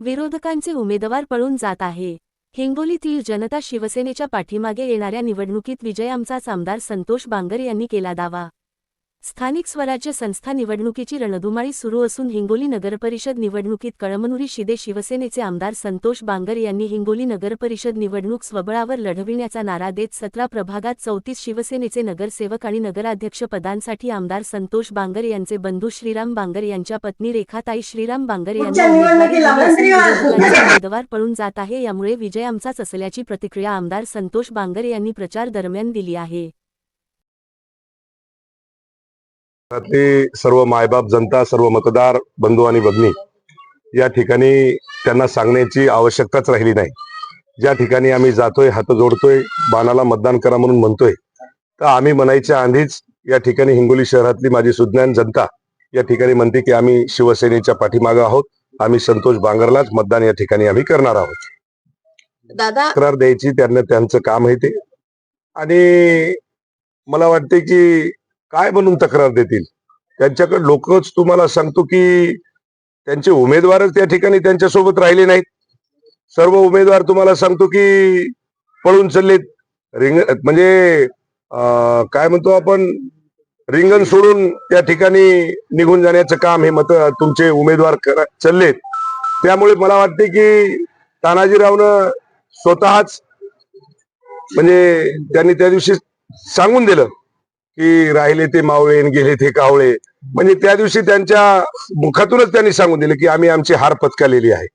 विरोधकांचे उमेदवार पळून जात आहे. हिंगोलीतील जनता शिवसेनेच्या पाठीमागे येणाऱ्या निवडणुकीत विजय आमचाच आमदार संतोष बांगर यांनी केला दावा. स्थानिक स्वराज्य संस्था निवडणुकीची रणधुमाळी सुरू असून हिंगोली नगरपरिषद निवडणुकीत कळमनुरी शिदे शिवसेनेचे आमदार संतोष बांगर यांनी हिंगोली नगरपरिषद निवडणूक स्वबळावर लढविण्याचा नारा देत सतरा प्रभागात चौतीस शिवसेनेचे नगरसेवक आणि नगराध्यक्ष पदांसाठी आमदार संतोष बांगर यांचे बंधू श्रीराम बांगर यांच्या पत्नी रेखाताई श्रीराम बांगर यांनी उमेदवार पळून जात आहे. यामुळे विजय आमचाच असल्याची प्रतिक्रिया आमदार संतोष बांगर यांनी प्रचार दरम्यान दिली आहे. सर्व मायबाप जनता सर्व मतदार बंधू आणि भगिनी या ठिकाणी त्यांना सांगण्याची आवश्यकताच राहिली नाही. ज्या ठिकाणी आम्ही जातोय हात जोडतोय बाणाला मतदान करा म्हणून म्हणतोय तर आम्ही म्हणायच्या आधीच या ठिकाणी हिंगोली शहरातली माझी सुज्ञान जनता या ठिकाणी म्हणते की आम्ही शिवसेनेच्या पाठीमागं आहोत आम्ही संतोष बांगरलाच मतदान या ठिकाणी आम्ही करणार आहोत. दादा तक्रार द्यायची त्यांना त्यांचं काम आहे ते. आणि मला वाटते की काय म्हणून तक्रार देतील? त्यांच्याकडे लोकच तुम्हाला सांगतो की त्यांचे उमेदवारच त्या ठिकाणी त्यांच्यासोबत राहिले नाहीत. सर्व उमेदवार तुम्हाला सांगतो की पळून चाललेत. रिंग म्हणजे काय म्हणतो आपण? रिंगण सोडून त्या ठिकाणी निघून जाण्याचं काम हे मत तुमचे उमेदवार चाललेत. त्यामुळे मला वाटते की तानाजीरावनं स्वतःच म्हणजे त्यांनी त्या दिवशी सांगून दिलं. की राहिले ते मावळे आणि गेले ते कावळे. म्हणजे त्या दिवशी त्यांच्या मुखातूनच त्यांनी सांगून दिले की आम्ही आमची हार पत्करलेली आहे.